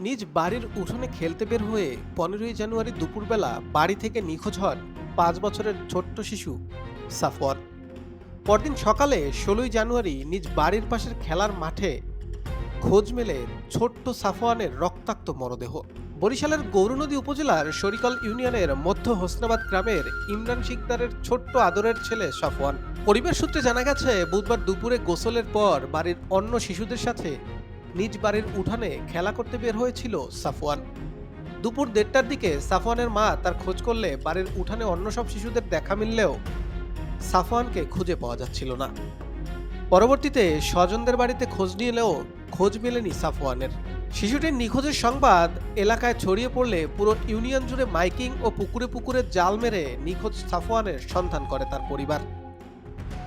নিজ বাড়ির উঠোনে খেলতে বের হয়ে পনেরোই জানুয়ারি দুপুরবেলা বাড়ি থেকে নিখোঁজ হন পাঁচ বছরের ছোট্ট শিশু সাফওয়ান পরদিন সকালে ষোলোই জানুয়ারি নিজ বাড়ির পাশের খেলার মাঠে খোঁজ মেলে ছোট্ট সাফওয়ানের রক্তাক্ত মরদেহ। বরিশালের গৌরনদী উপজেলার শরিকল ইউনিয়নের মধ্য হোসনাবাদ গ্রামের ইমরান শিকদারের ছোট্ট আদরের ছেলে সাফওয়ান। পরিবার সূত্রে জানা গেছে, বুধবার দুপুরে গোসলের পর বাড়ির অন্য শিশুদের সাথে নিজ বাড়ির উঠানে খেলা করতে বের হয়েছিল সাফওয়ান। দুপুর দেড়টার দিকে সাফওয়ানের মা তার খোঁজ করলে বাড়ির উঠানে অন্য সব শিশুদের দেখা মিললেও সাফওয়ানকে খুঁজে পাওয়া যাচ্ছিল না। পরবর্তীতে স্বজনদের বাড়িতে খোঁজ নিলেও খোঁজ মেলেনি সাফওয়ানের। শিশুটির নিখোঁজের সংবাদ এলাকায় ছড়িয়ে পড়লে পুরো ইউনিয়ন জুড়ে মাইকিং ও পুকুরে পুকুরে জাল মেরে নিখোঁজ সাফওয়ানের সন্ধান করে তার পরিবার।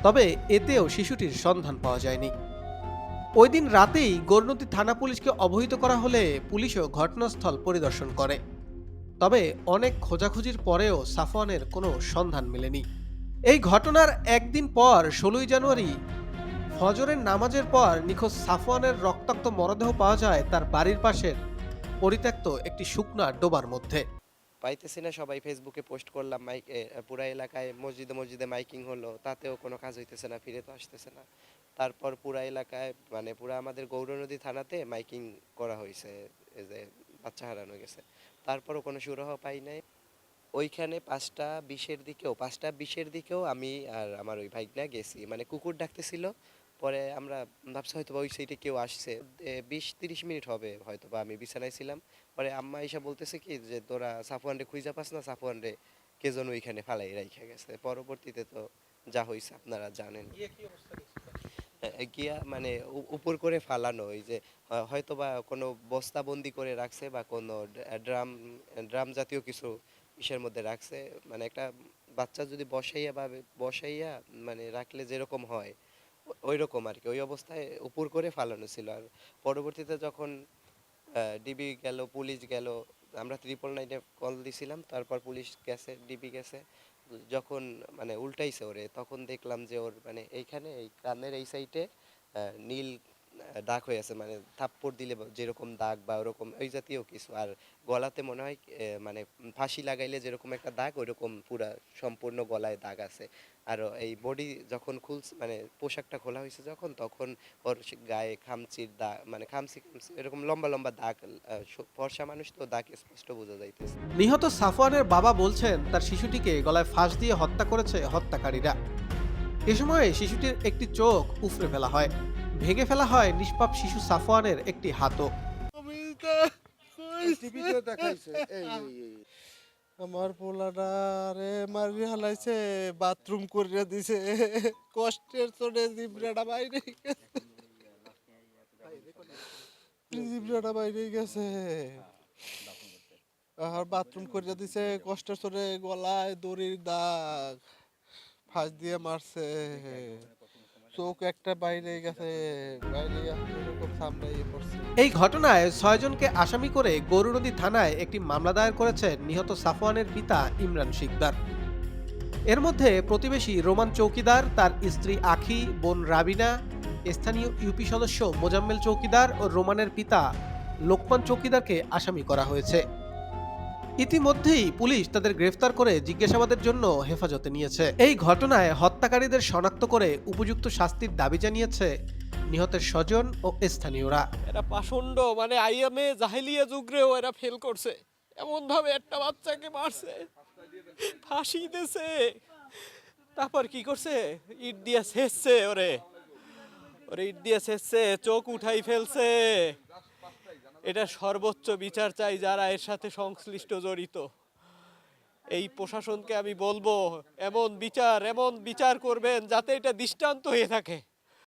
তবে এতেও শিশুটির সন্ধান পাওয়া যায়নি। ওই দিন রাতেই গৌরনদী থানা পুলিশকে অবহিত করা হলে পুলিশও ঘটনাস্থল পরিদর্শন করে। তবে অনেক খোঁজাখুঁজির পরেও সাফওয়ানের কোনো সন্ধান মেলেনি। এই ঘটনার একদিন পর ষোলোই জানুয়ারি ফজরের নামাজের পর নিখোঁজ সাফওয়ানের রক্তাক্ত মরদেহ পাওয়া যায় তার বাড়ির পাশের পরিত্যক্ত একটি শুকনা ডোবার মধ্যে। পাইতেছি না, সবাই ফেসবুকে পোস্ট করলাম মাইক পুরা এলাকায় মসজিদে মসজিদে মাইকিং হলো, তাতেও কোনো কাজ হইতেছে না, ফিরে তো আসতেছে না। তারপর পুরা এলাকায় মানে পুরা আমাদের গৌরনদী থানাতে মাইকিং করা হয়েছে যে বাচ্চা হারানো গেছে। তারপরও কোনো সুরাহ পাই নাই। ওইখানে পাঁচটা বিশের দিকেও, পাঁচটা বিশের দিকেও আমি আর আমার ওই ভাইগনা গেছি। মানে কুকুর ডাকতেছিল পরে আমরা ভাবছি হয়তো বা ওই সাইডে কেউ আসছে। বিশ তিরিশ মিনিট হবে হয়তো বা আমি বিছানায় ছিলাম। পরে আম্মা এসে বলতেছে কি যে তোরা সাফওয়ান রে খুঁজা পাস না? সাফওয়ান রে কে যেন ওইখানে ফালাই রাইখা গেছে। পরবর্তীতে তো যা হইছে আপনারা জানেন। গিয়া মানে উপর করে ফালানো ওই যে হয়তো বা কোনো বস্তাবন্দি করে রাখছে বা কোনো ড্রাম ড্রাম জাতীয় কিছু ইসের মধ্যে রাখছে। মানে একটা বাচ্চা যদি বসাইয়া বা বসাইয়া মানে রাখলে যেরকম হয় ওই রকম আর কি ওই অবস্থায় উপর করে ফালানো ছিল। আর পরবর্তীতে যখন ডিবি গেল, পুলিশ গেল, আমরা ত্রিপল নাইনে কল দিছিলাম। তারপর পুলিশ গেছে ডিবি গেছে। যখন মানে উল্টাইছে ওরে, তখন দেখলাম যে ওর মানে এইখানে, এই কানের এই সাইডে নীল দাগ হয়ে আছে মানে থাপ্পড় দিলে যেরকম দাগ বা ওরকম ওই জাতীয় কিছু। আর গলাতে মনে হয় মানে ফাঁসি লাগাইলে যেরকম একটা দাগ, ওইরকম পুরা সম্পূর্ণ গলায় দাগ আছে। আর এই বডি যখন খুলছে মানে পোশাকটা খোলা হয়েছে যখন, তখন ওর গায়ে খামচির দাগ মানে খামচি খামচি, এরকম লম্বা লম্বা দাগ ফর্সা মানুষ তো দাগ স্পষ্ট বোঝা যাইতেছে। নিহত সাফওয়ানের বাবা বলছেন, তার শিশুটিকে গলায় ফাঁস দিয়ে হত্যা করেছে হত্যাকারীরা। এ সময় শিশুটির একটি চোখ উফরে ফেলা হয়। ভেঙে ফেলা হয় নিষ্পাপ শিশু সাফওয়ানের একটি হাতও। আমার পোলাটা রে মারি হালাইছে বাথরুম করিয়া দিছে। কষ্টের চোটে জিবরাটা বাইরে গেছে। জিবরাটা বাইরে গেছে। আর বাথরুম করিয়া দিছে কষ্টের চোটে গলায় দড়ির দাগ। ফাঁস দিয়ে মারছে। চোখ একটা বাইরে গেছে, বাইরে এই ঘটনায় ছয়জনকে আসামি করে গৌরনদী থানায় একটি মামলা দায়ের করেছেন নিহত সাফওয়ানের পিতা ইমরান শিকদার। এর মধ্যে প্রতিবেশী রোমান চৌকিদার, তার স্ত্রী আখি, বোন রাবিনা, স্থানীয় ইউপি সদস্য মোজাম্মেল চৌকিদার ও রোমানের পিতা লোকমান চৌকিদারকে আসামি করা হয়েছে। ইতিমধ্যেই পুলিশ তাদের গ্রেফতার করে জিজ্ঞাসাবাদের জন্য হেফাজতে নিয়েছে। এই ঘটনায় হত্যাকারীদের শনাক্ত করে উপযুক্ত শাস্তির দাবি জানিয়েছে নিহতের স্বজন ও স্থানীয়রা। এরা পাষণ্ড মানে আইএমএ জাহিলিয়া যুগরেও এরা ফেল করছে। এমন ভাবে একটা বাচ্চাকে মারছে, ফাঁসি দিছে, তারপর কি করছে? ইট দিয়ে শেষছে ওরে। ওরে ইট দিয়ে শেষছে চোখ উঠাই ফেলছে। এটা সর্বোচ্চ বিচার চাই যারা এর সাথে সংশ্লিষ্ট জড়িত। এই প্রশাসনকে আমি বলব, এমন বিচার এমন বিচার করবেন যাতে এটা দৃষ্টান্ত হয়ে থাকে।